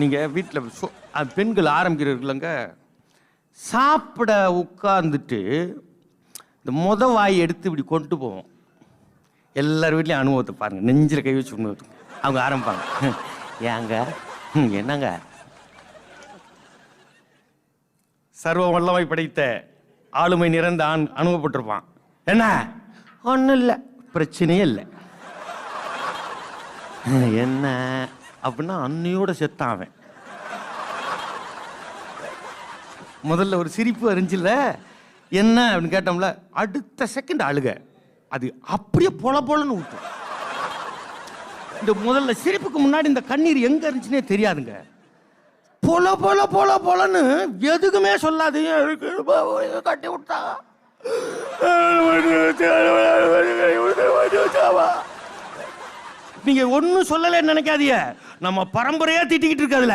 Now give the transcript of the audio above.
நீங்கள் வீட்டில் அது பெண்கள் ஆரம்பிக்கிறீர்களங்க சாப்பிட உட்கார்ந்துட்டு இந்த முத வாய் எடுத்து இப்படி கொண்டு போவோம். எல்லார் வீட்லேயும் அனுபவத்தை பாருங்கள் நெஞ்சில் கை வச்சு கொண்டு அவங்க ஆரம்பிப்பாங்க. ஏங்க? என்னங்க? சர்வ வல்லமை படைத்த ஆளுமை நிறந்த ஆண் அனுபவப்பட்டிருப்பான். என்ன? ஒன்றும் இல்லை. பிரச்சனையே இல்லை. என்ன? அப்படின்னா அன்னையோட செத்தான் அவன் முதல்ல ஒரு சிரிப்பு அறிஞ்சில்ல என்ன அப்படின்னு கேட்டோம்ல அடுத்த செகண்ட் அழுக. அது அப்படியே பொல பொலன்னு ஊத்தும். இந்த முதல்ல சிரிப்புக்கு முன்னாடி இந்த கண்ணீர் எங்க இருந்துச்சுன்னே தெரியாதுங்க. பொல பொல பொல பொலன்னு எதுக்குமே சொல்லாது. கட்டி விட்டா நீங்க ஒன்னும் சொல்லலைன்னு நினைக்காதீங்க. நம்ம பரம்பரையா திட்டிக்கிட்டு இருக்காதுல.